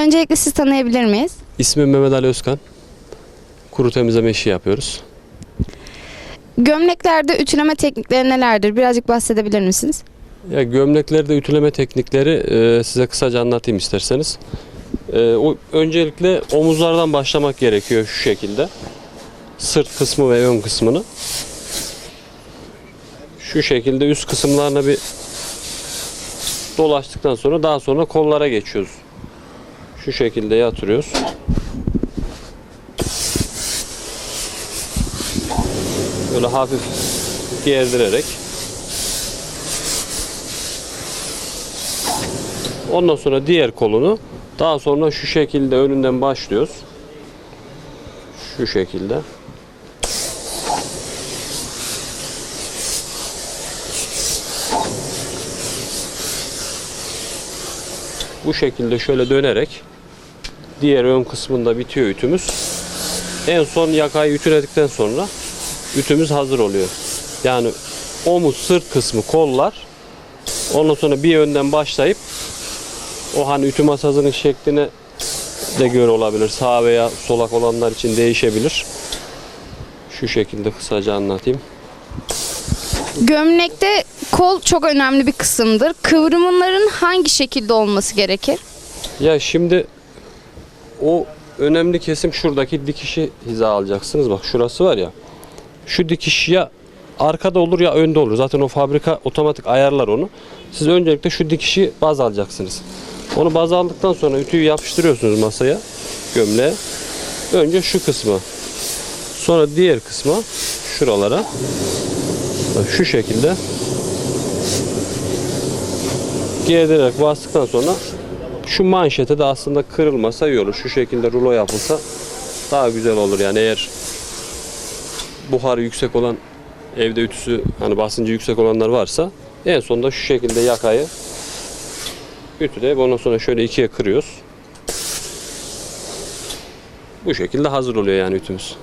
Öncelikle siz tanıyabilir miyiz? İsmim Mehmet Ali Özkan. Kuru temizleme işi yapıyoruz. Gömleklerde ütüleme teknikleri nelerdir? Birazcık bahsedebilir misiniz? Ya gömleklerde ütüleme teknikleri e, size kısaca anlatayım isterseniz. E, o, öncelikle omuzlardan başlamak gerekiyor şu şekilde. Sırt kısmı ve ön kısmını. Şu şekilde üst kısımlarına bir dolaştıktan sonra daha sonra kollara geçiyoruz. Şu şekilde yatırıyoruz. Böyle hafif gerdirerek Ondan sonra diğer kolunu daha sonra şu şekilde önünden başlıyoruz. Şu şekilde. Bu şekilde şöyle dönerek diğer ön kısmında bitiyor ütümüz. En son yakayı ütüledikten sonra ütümüz hazır oluyor. Yani omuz, sırt kısmı, kollar ondan sonra bir yönden başlayıp o hani ütü masasının şekline de göre olabilir. Sağ veya solak olanlar için değişebilir. Şu şekilde kısaca anlatayım. Gömlekte kol çok önemli bir kısımdır. Kıvrımların hangi şekilde olması gerekir? Ya şimdi o önemli kesim şuradaki dikişi hiza alacaksınız. Bak şurası var ya. Şu dikiş ya arkada olur ya önde olur. Zaten o fabrika otomatik ayarlar onu. Siz öncelikle şu dikişi baz alacaksınız. Onu baz aldıktan sonra ütüyü yapıştırıyorsunuz masaya, gömleğe. Önce şu kısmı. Sonra diğer kısma şuralara. Bak şu şekilde gerdirerek bastıktan sonra şu manşete de aslında kırılmasa iyi olur. Şu şekilde rulo yapılsa daha güzel olur yani eğer buharı yüksek olan evde ütüsü hani basıncı yüksek olanlar varsa en sonunda şu şekilde yakayı ütüde ondan sonra şöyle ikiye kırıyoruz. Bu şekilde hazır oluyor yani ütümüz.